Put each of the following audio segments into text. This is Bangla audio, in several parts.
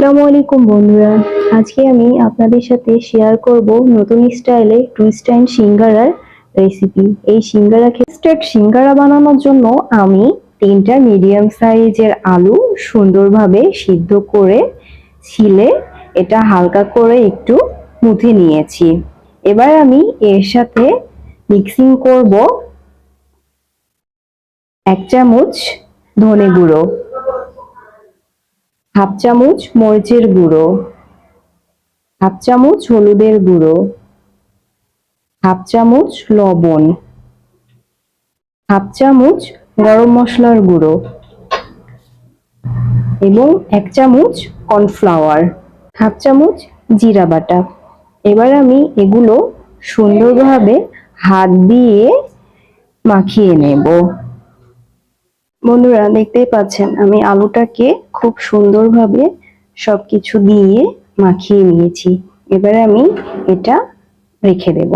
আসসালামু আলাইকুম, বন্ধুরা। আজকে আমি আপনাদের সাথে শেয়ার করব নতুন স্টাইলে টুইস্ট সিঙ্গারার রেসিপি এই সিঙ্গারা স্টেট সিঙ্গারা বানানোর জন্য আমি তিনটা মিডিয়াম সাইজের আলু সুন্দরভাবে সিদ্ধ করে ছিলে, এটা হালকা করে একটু মুথে নিয়েছি। এবার আমি এর সাথে মিক্সিং করব এক চামচ ধনে গুঁড়ো। হাফ চামচ মরিচের গুঁড়ো, হাফ চামচ হলুদের গুঁড়ো, হাফ চামচ লবণ, হাফ চামচ গরম মশলার গুঁড়ো এবং এক চামচ কর্নফ্লাওয়ার, হাফ চামচ জিরা বাটা। এবার আমি এগুলো সুন্দরভাবে হাত দিয়ে মাখিয়ে নেব। বন্ধুরা, দেখতেই পাচ্ছেন, আমি আলুটাকে খুব সুন্দরভাবে সবকিছু দিয়ে মাখিয়ে নিয়েছি। এবার আমি এটা রেখে দেব।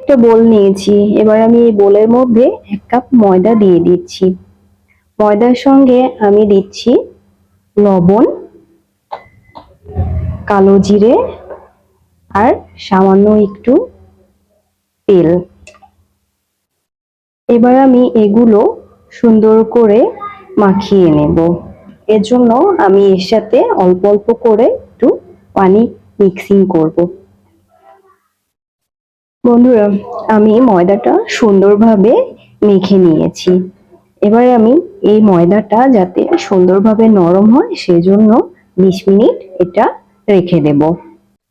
একটা বোল নিয়েছি, এবার আমি এই বোলের মধ্যে এক কাপ ময়দা দিয়ে দিচ্ছি। ময়দার সঙ্গে আমি দিচ্ছি লবণ, কালো জিরে, আর সামান্য একটু তেল। এবার আমি এগুলো সুন্দর করে মাখিয়ে নেব। এর জন্য আমি এর সাথে অল্প অল্প করে একটু পানি মিক্সিং করব। বন্ধুরা, আমি ময়দাটা সুন্দরভাবে মেখে নিয়েছি। এবার আমি এই ময়দাটা যাতে সুন্দরভাবে নরম হয়, সেজন্য বিশ মিনিট এটা রেখে দেব।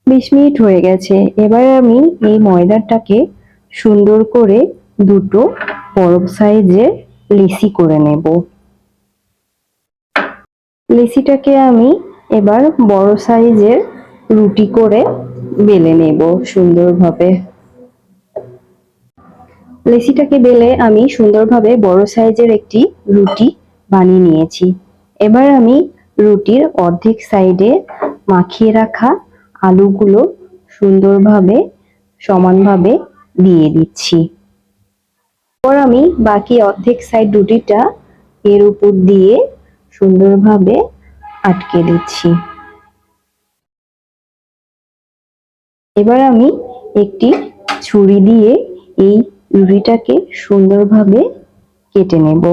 বিশ মিনিট হয়ে গেছে। এবার আমি এই ময়দাটাকে সুন্দর করে দুটো বড় সাইজের লেসি করে নেব। লেসিটাকে আমি এবার বড় সাইজের রুটি করে বেলে নেব সুন্দরভাবে। লেসিটাকে বেলে আমি সুন্দরভাবে বড় সাইজের একটি রুটি বানিয়ে নিয়েছি। এবার আমি রুটির অর্ধেক সাইডে মাখিয়ে রাখা আলুগুলো সুন্দরভাবে সমানভাবে দিয়ে দিচ্ছি। এরপর আমি বাকি অর্ধেক সাইড রুটিটা এর উপর দিয়ে সুন্দরভাবে আটকে দিচ্ছি। এবার আমি একটি ছুরি দিয়ে এই রুটিটাকে সুন্দরভাবে কেটে নেব।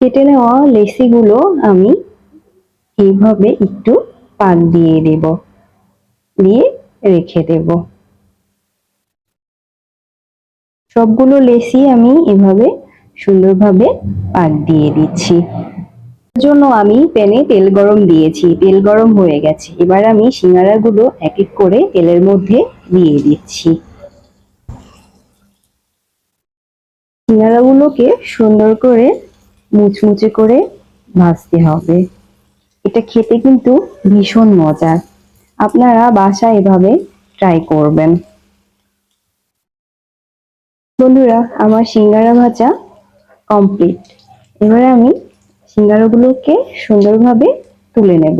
কেটে নেওয়া লেসিগুলো আমি এইভাবে একটু পাক দিয়ে দেব, দিয়ে রেখে দেবো। সবগুলো লেসি আমি এভাবে সুন্দরভাবে পাক দিয়ে দিচ্ছি। জন্য আমি প্যানে তেল গরম দিয়েছি, তেল গরম হয়ে গেছে। এবার আমি সিঙ্গারাগুলো এক এক করে তেলের মধ্যে দিয়ে দিচ্ছি। সিঙ্গারাগুলোকে সুন্দর করে মুচমুচে করে ভাজতে হবে। এটা খেতে কিন্তু ভীষণ মজার। আপনারা বাসায় এভাবে ট্রাই করবেন। বন্ধুরা, আমার সিঙ্গারা ভাজা কমপ্লিট এবারে আমি সিঙ্গারাগুলোকে সুন্দরভাবে তুলে নেব।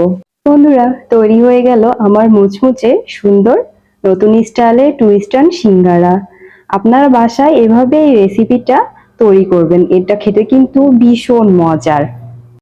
বন্ধুরা, তৈরি হয়ে গেল আমার মুচমুচে সুন্দর নতুন স্টাইলে টুইস্টান সিঙ্গারা। আপনার বাসায় এভাবে এই রেসিপিটা তৈরি করবেন। এটা খেতে কিন্তু ভীষণ মজার।